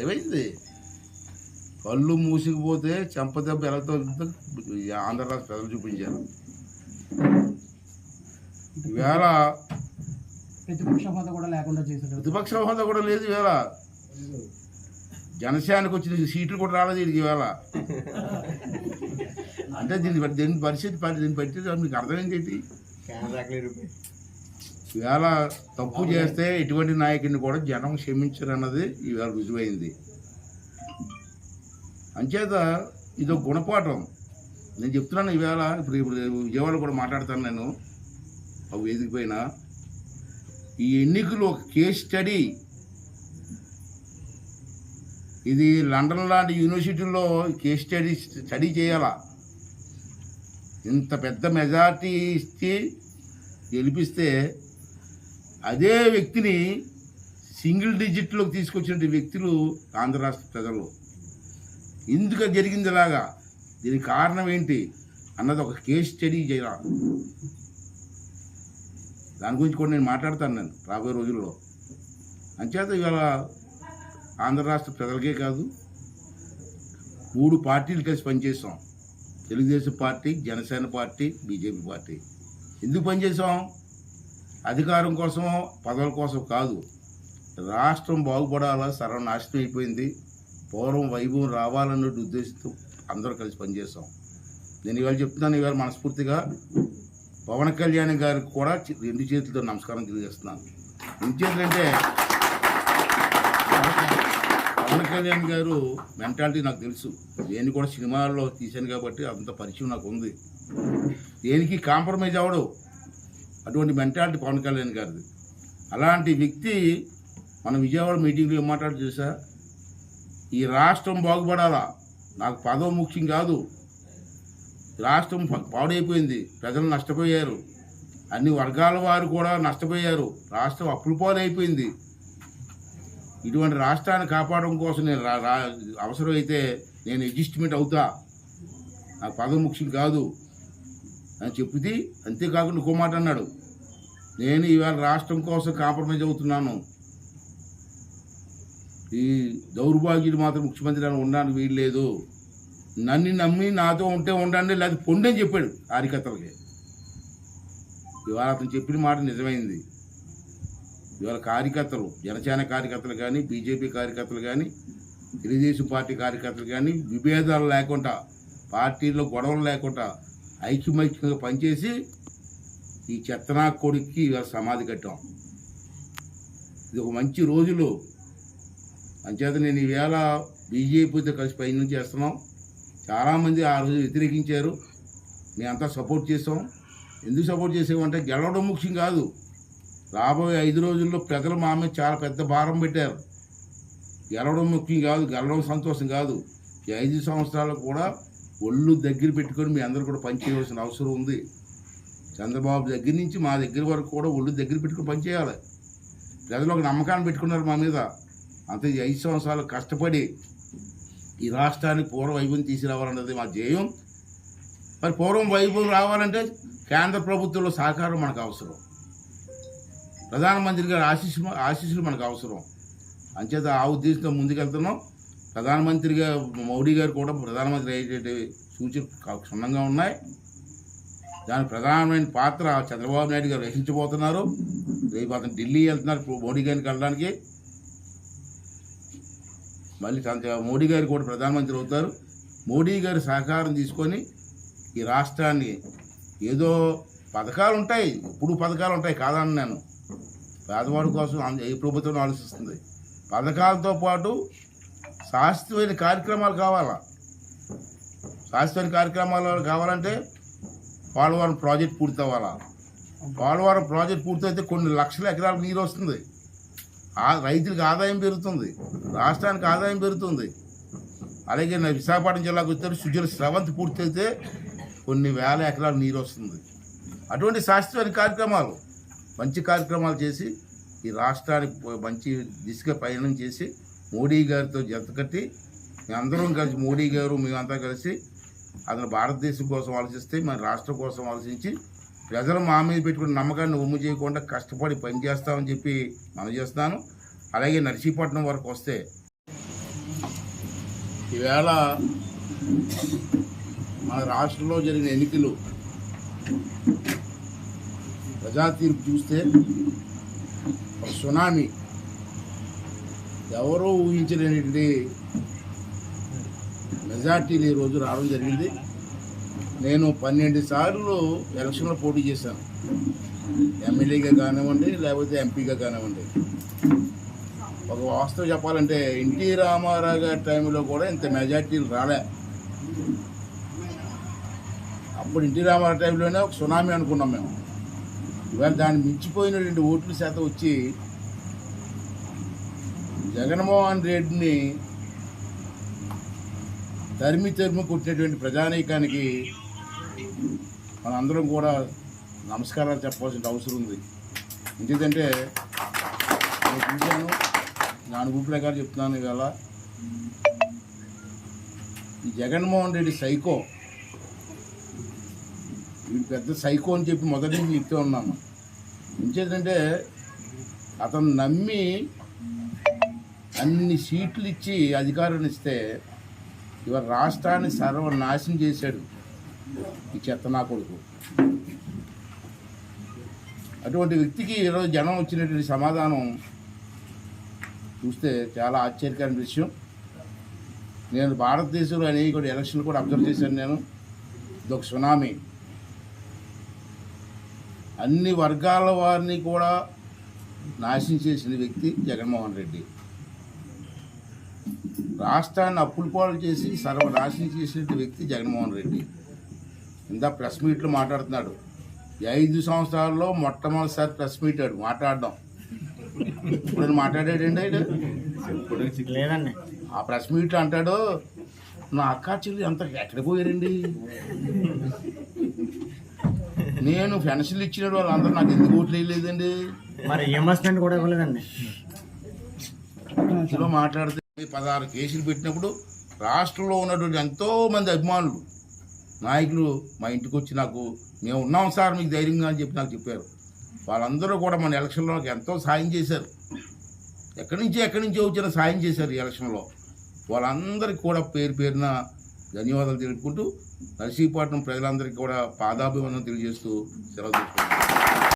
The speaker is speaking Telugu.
ఏమైంది? కళ్ళు మూసుకుపోతే చెంపదెబ్బ ఎలా తగ్గుతుందో ఆంధ్ర రాష్ట్ర ప్రజలు చూపించారు. ఈవేళ ప్రతిపక్ష హోదా కూడా లేకుండా చేశారు. ప్రతిపక్ష హోదా కూడా లేదు ఈవేళ. జనసేనకు వచ్చిన సీట్లు కూడా రాలేదు వీడికి ఈవేళ. అంటే దీని దీని పరిస్థితి పరి- దీన్ని బట్టి మీకు అర్థం ఏంటి? ఈవేళ తప్పు చేస్తే ఎటువంటి నాయకుడిని కూడా జనం క్షమించరన్నది ఈవేళ రుజువైంది. అంచేత ఇదో గుణపాఠం. నేను చెప్తున్నాను ఈవేళ ఇప్పుడు ఇప్పుడు విజయవాడ కూడా మాట్లాడతాను నేను ఆ వేదిక పైన. ఈ ఎన్నికలు ఒక కేస్ స్టడీ. ఇది లండన్ లాంటి యూనివర్సిటీల్లో కేస్ స్టడీ స్టడీ చేయాలా? ఇంత పెద్ద మెజార్టీ ఇచ్చి గెలిపిస్తే అదే వ్యక్తిని సింగిల్ డిజిట్లోకి తీసుకొచ్చిన వ్యక్తులు ఆంధ్ర రాష్ట్ర ప్రజలు. ఎందుకు జరిగింది ఇలాగా దీనికి కారణం ఏంటి అన్నది ఒక కేస్ స్టడీ చేయాలి. దాని గురించి కూడా నేను మాట్లాడతాను నేను రాబోయే రోజుల్లో. అంచేత ఇవాళ ఆంధ్ర రాష్ట్ర ప్రజలకే కాదు మూడు పార్టీలు కలిసి పనిచేసాం. Telugu Desam party Janasena party BJP party. ఎందుకు పనిచేసాం అధికారం కోసం పదవుల కోసం కాదు. రాష్ట్రం బాగుపడాలా సర్వనాశనం అయిపోయింది. పూర్వం వైభవం రావాలన్న ఉద్దేశంతో అందరూ కలిసి పనిచేస్తాం నేను ఇవాళ చెప్తున్నాను ఇవాళ మనస్ఫూర్తిగా పవన్ కళ్యాణ్ గారికి కూడా రెండు చేతులతో నమస్కారం తెలియజేస్తున్నాను. రెండు చేతులంటే పవన్ కళ్యాణ్ గారు మెంటాలిటీ నాకు తెలుసు. నేను కూడా సినిమాల్లో తీశాను కాబట్టి అంత పరిచయం నాకు ఉంది. దేనికి కాంప్రమైజ్ అవ్వడు. అటువంటి మెంటాలిటీ పవన్ కళ్యాణ్ గారిది. అలాంటి వ్యక్తి మన విజయవాడ మీటింగ్లో ఏం మాట్లాడు చూసా ఈ రాష్ట్రం బాగుపడాలా? నాకు పదవ ముఖ్యం కాదు. రాష్ట్రం పాడైపోయింది. ప్రజలు నష్టపోయారు. అన్ని వర్గాల వారు కూడా నష్టపోయారు. రాష్ట్రం అప్పులు పాలైపోయింది. ఇటువంటి రాష్ట్రాన్ని కాపాడడం కోసం నేను రా రా- అవసరమైతే నేను అడ్జస్ట్మెంట్ అవుతా. నాకు పదవి ముఖ్యం కాదు అని చెప్తే అంతేకాకుండా ఇంకో మాట అన్నాడు. నేను ఇవాళ రాష్ట్రం కోసం కాంప్రమైజ్ అవుతున్నాను. ఈ దౌర్భాగ్యుడు మాత్రం ముఖ్యమంత్రి అని ఉండడానికి వీల్లేదు నన్ను నమ్మి నాతో ఉంటే ఉండండి లేదా పొండి అని చెప్పాడు కార్యకర్తలకి ఇవాళ అతను చెప్పిన మాట నిజమైంది. ఇవాళ కార్యకర్తలు జనసేన కార్యకర్తలు కానీ బీజేపీ కార్యకర్తలు కానీ తెలుగుదేశం పార్టీ కార్యకర్తలు కానీ విభేదాలు లేకుండా పార్టీల్లో గొడవలు లేకుండా ఐక్యమైక్యంగా పనిచేసి ఈ చెత్తనా కొడుక్కి ఇవాళ సమాధి కట్టాం. ఇది ఒక మంచి రోజులు. అంచేత నేను ఈవేళ బీజేపీతో కలిసి పైన చేస్తున్నాం. చాలామంది ఆ రోజు వ్యతిరేకించారు. మేమంతా సపోర్ట్ చేసాం ఎందుకు సపోర్ట్ చేసామంటే గెలవడం ముఖ్యం కాదు. రాబోయే ఐదు రోజుల్లో ప్రజలు మా మీద చాలా పెద్ద భారం పెట్టారు. గెలవడం ముఖ్యం కాదు గెలవడం సంతోషం కాదు. ఈ ఐదు సంవత్సరాలు కూడా ఒళ్ళు దగ్గర పెట్టుకొని మీ అందరూ కూడా పనిచేయవలసిన అవసరం ఉంది. చంద్రబాబు దగ్గర నుంచి మా దగ్గర వరకు కూడా ఒళ్ళు దగ్గర పెట్టుకొని పనిచేయాలి. ప్రజలు ఒక నమ్మకాన్ని పెట్టుకున్నారు మా మీద. అంతే ఈ ఐదు సంవత్సరాలు కష్టపడి ఈ రాష్ట్రానికి పూర్వ వైభవం తీసుకురావాలన్నది మా ధ్యేయం. మరి పూర్వం వైభవం రావాలంటే కేంద్ర ప్రభుత్వంలో సహకారం మనకు అవసరం. ప్రధానమంత్రి గారి ఆశీస్సు ఆశీస్సులు మనకు అవసరం. అంచేత ఆ ఉద్దేశంతో ముందుకెళ్తున్నాం. ప్రధానమంత్రిగా మోడీ గారు కూడా ప్రధానమంత్రి అయ్యేటువంటి సూచనలు క్షుణ్ణంగా ఉన్నాయి. దాని ప్రధానమైన పాత్ర చంద్రబాబు నాయుడు గారు వహించబోతున్నారు. రేపు అతను ఢిల్లీ వెళ్తున్నారు మోడీ గారిని వెళ్ళడానికి మళ్ళీ చంద్ర- మోడీ గారు కూడా ప్రధానమంత్రి అవుతారు. మోడీ గారి సహకారం తీసుకొని ఈ రాష్ట్రాన్ని ఏదో పథకాలు ఉంటాయి. ఇప్పుడు పథకాలు ఉంటాయి కాదని నేను పేదవాడి కోసం ఏ ప్రభుత్వం ఆలోచిస్తుంది. పథకాలతో పాటు శాశ్వతమైన కార్యక్రమాలు కావాలా? శాస్త్రీయ కార్యక్రమాలు కావాలంటే పోలవరం ప్రాజెక్ట్ పూర్తి అవ్వాలా పోలవరం ప్రాజెక్ట్ పూర్తయితే కొన్ని లక్షల ఎకరాలకు నీరు వస్తుంది. ఆ రైతులకు ఆదాయం పెరుగుతుంది. రాష్ట్రానికి ఆదాయం పెరుగుతుంది. అలాగే నా విశాఖపట్నం జిల్లాకు వచ్చారు సుజల స్రవంతి పూర్తయితే కొన్ని వేల ఎకరాలు నీరు వస్తుంది. అటువంటి శాస్త్రీయ కార్యక్రమాలు మంచి కార్యక్రమాలు చేసి ఈ రాష్ట్రానికి మంచి దిశగా పయనం చేసి మోడీ గారితో జత కట్టి మేమందరం కలిసి మోడీ గారు మేమంతా కలిసి అతను భారతదేశం కోసం ఆలోచిస్తే మన రాష్ట్రం కోసం ఆలోచించి ప్రజలు మా మీద పెట్టుకున్న నమ్మకాన్ని ఉమ్ము చేయకుండా కష్టపడి పనిచేస్తామని చెప్పి మనం చేస్తున్నాను. అలాగే నర్సీపట్నం వరకు వస్తే ఈవేళ మన రాష్ట్రంలో జరిగిన ఎన్నికలు ప్రజా తీర్పు చూస్తే ఒక సునామీ. ఎవరో ఊహించలేనిటువంటి మెజార్టీలు ఈరోజు రావడం జరిగింది. నేను పన్నెండు సార్లు ఎలక్షన్లో పోటీ చేశాను. ఎమ్మెల్యేగా కానివ్వండి లేకపోతే ఎంపీగా కానివ్వండి. ఒక వాస్తవం చెప్పాలంటే ఎన్టీ రామారావు గారి టైంలో కూడా ఇంత మెజార్టీలు రాలే. అప్పుడు ఎన్టీ రామారావు టైంలోనే ఒక సునామీ అనుకున్నాం మేము. ఇవాళ దాన్ని మించిపోయిన రెండు ఓట్ల శాతం వచ్చి జగన్మోహన్ రెడ్డిని తరిమి తరిమి కొట్టినటువంటి ప్రజానీకానికి మనందరం కూడా నమస్కారాలు చెప్పాల్సిన అవసరం ఉంది. ఎందుకంటే నేను చూశాను నా అనుభవం ప్రకారం చెప్తున్నాను ఇవాళ. ఈ జగన్మోహన్ రెడ్డి సైకో వీడు పెద్ద సైకో అని చెప్పి మొదటి నుంచి చెప్తూ ఉన్నాను. ఎంచేతంటే అతను నమ్మి అన్ని సీట్లు ఇచ్చి అధికారాన్ని ఇస్తే ఇవాళ రాష్ట్రాన్ని సర్వనాశనం చేశాడు ఈ చెత్త నా కొడుకు. అటువంటి వ్యక్తికి ఈరోజు జనం వచ్చినటువంటి సమాధానం చూస్తే చాలా ఆశ్చర్యకరమైన విషయం. నేను భారతదేశంలో అనేక ఎలక్షన్లు కూడా అబ్జర్వ్ చేశాను నేను. ఇదొక సునామీ. అన్ని వర్గాల వారిని కూడా నాశనం చేసిన వ్యక్తి జగన్మోహన్ రెడ్డి. రాష్ట్రాన్ని అప్పుల పాలు చేసి సర్వనాశనం చేసిన వ్యక్తి జగన్మోహన్ రెడ్డి. ఇందా ప్రెస్ మీట్లో మాట్లాడుతున్నాడు. ఐదు సంవత్సరాల్లో మొట్టమొదటిసారి ప్రెస్ మీట్ ఆడు మాట్లాడడం ఇప్పుడు మాట్లాడాడండి ఆయన? లేదండి. ఆ ప్రెస్ మీట్లో అంటాడు నా అక్క చెల్లి అంత ఎక్కడ పోయారండి? నేను పెన్షన్లు ఇచ్చిన వాళ్ళందరూ నాకు ఎందుకు ఓట్లు వేయలేదండి? మరి రియంబర్స్మెంట్ కూడా ఇవ్వలేదండి. ఇందులో మాట్లాడితే పదహారు కేసులు పెట్టినప్పుడు రాష్ట్రంలో ఉన్నటువంటి ఎంతో మంది అభిమానులు నాయకులు మా ఇంటికి వచ్చి నాకు మేము ఉన్నాం సార్ మీకు ధైర్యంగా అని చెప్పి నాకు చెప్పారు. వాళ్ళందరూ కూడా మన ఎలక్షన్లో నాకు ఎంతో సాయం చేశారు. ఎక్కడి నుంచి ఎక్కడి నుంచి వచ్చిన సాయం చేశారు ఈ ఎలక్షన్లో వాళ్ళందరికీ కూడా పేరు పేరున ధన్యవాదాలు తెలుపుకుంటూ నర్సీపట్నం ప్రజలందరికీ కూడా పాదాభివందనం తెలియజేస్తూ సెలవు తీసుకుంటాం